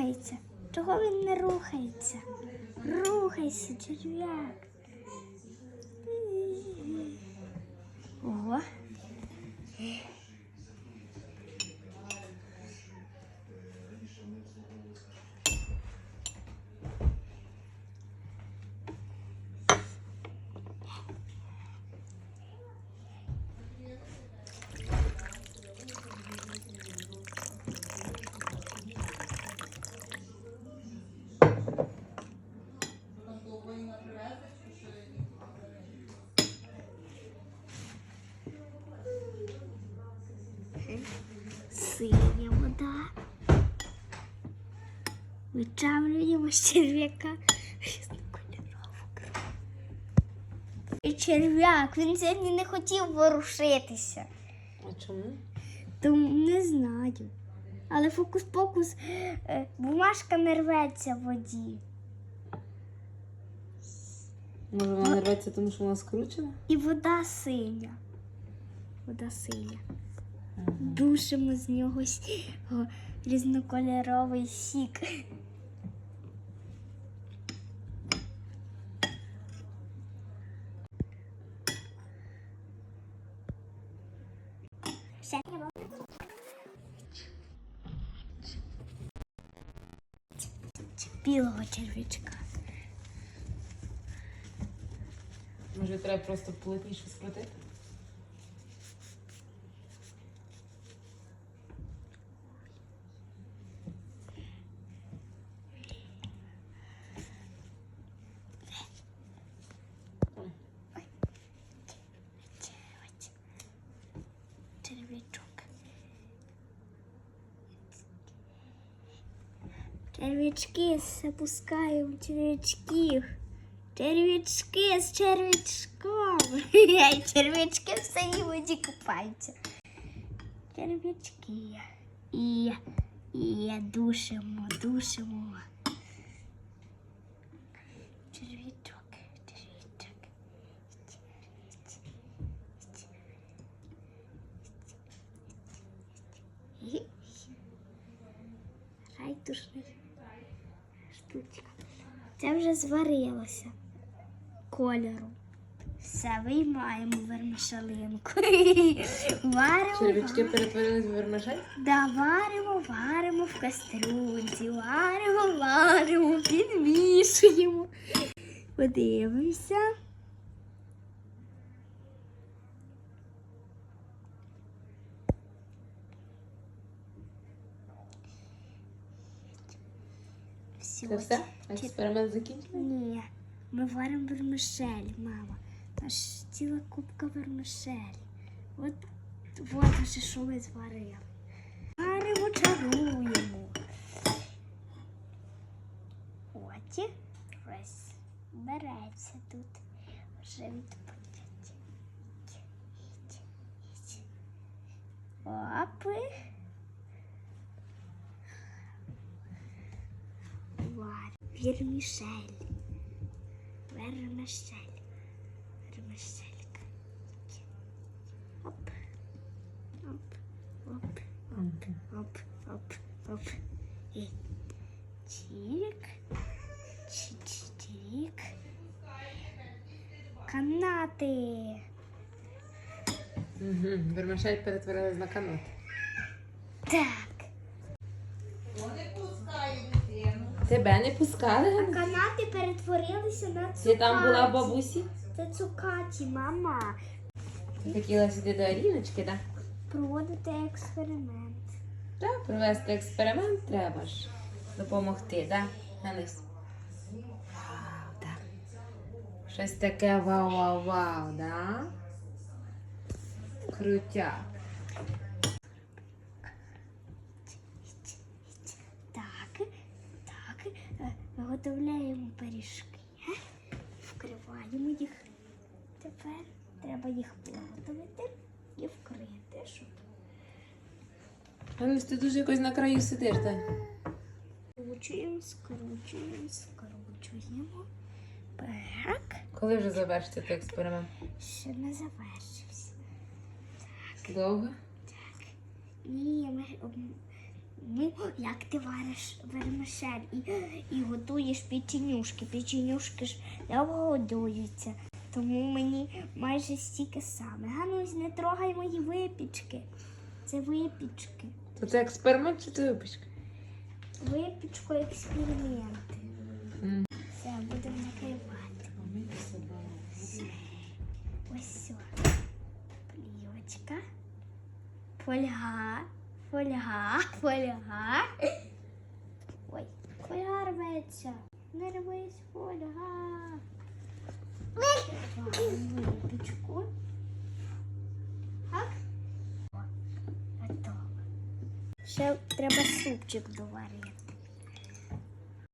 рухається? Чого він не рухається? Рухайся, черв'як. Синя вода. Вичавлюємо з черв'яка різнокольорову. І черв'як, він сьогодні не хотів ворушитися. А чому? Тому не знаю. Але фокус-покус, е, бумажка не рветься в воді. Може вона не рветься, тому що вона скручена? І вода синя. Вода синя. Душимо з нього різнокольоровий сік. Білого червячка. Може треба просто плотніше скрутити? Червячки запускаємо червячків. Червячки з червячком. Ей, Червячки в синій воді купаються. Червячки. І, і душимо, душимо. Червячок, червячок. Райтушний Штучка. Це вже зварилося кольору. Все, виймаємо вермишелинку. Варимо. Червячки перетворились в вермишель? Да, варимо, варимо в кастрюльці, варимо, варимо, підмішуємо. Подивимося. Це все? Експеримент закінчений? Ні, ми варимо вермишель, мама. Аж ціла кубка вермишель. От, от уже що ми зварили. Варимо, чаруємо. От і ось береться тут. Вже відпустять. Опи. Вар. Вермішель. Вермишель. Вермишелька. Оп. Оп. Оп. Оп. Оп. Оп. Оп. І чик. Чик. Канати. Угу. Вермишель перетворилась на канат. Так. Тебе не пускали? А канати перетворилися на цукаті. Ти там була в бабусі? Це цукаті, мама. Ти хотіла сюди до Аліночки, так? Проводити експеримент. Так, провести експеримент треба ж. Допомогти, так? Ганись. Вау, так. Щось таке вау-вау-вау, да? Крутяк. Так, так, виготовляємо пиріжки, вкриваємо їх. Тепер треба їх виготовити і вкрити. Щоб ти дуже якось на краю сидиш, так? скручуємо, скручуємо, скручуємо. Так, Коли вже завершиться той експеримент? ще не завершився. Довго? Так. І ми об- Ну, як ти вариш вермишель і, і готуєш печенюшки. Печенюшки ж довго годуються, тому мені майже стільки саме. Ганусь, не трогай мої випічки. Це випічки. То це експеримент чи це випічка? Випічку експерименти. Все, будемо накривати. Ось все. Плівочка. Фольга. Фольга. Фольга. Ой, фольга рветься. Не рвись, фольга. Випічку. Так. Готово. Ще треба супчик доварити.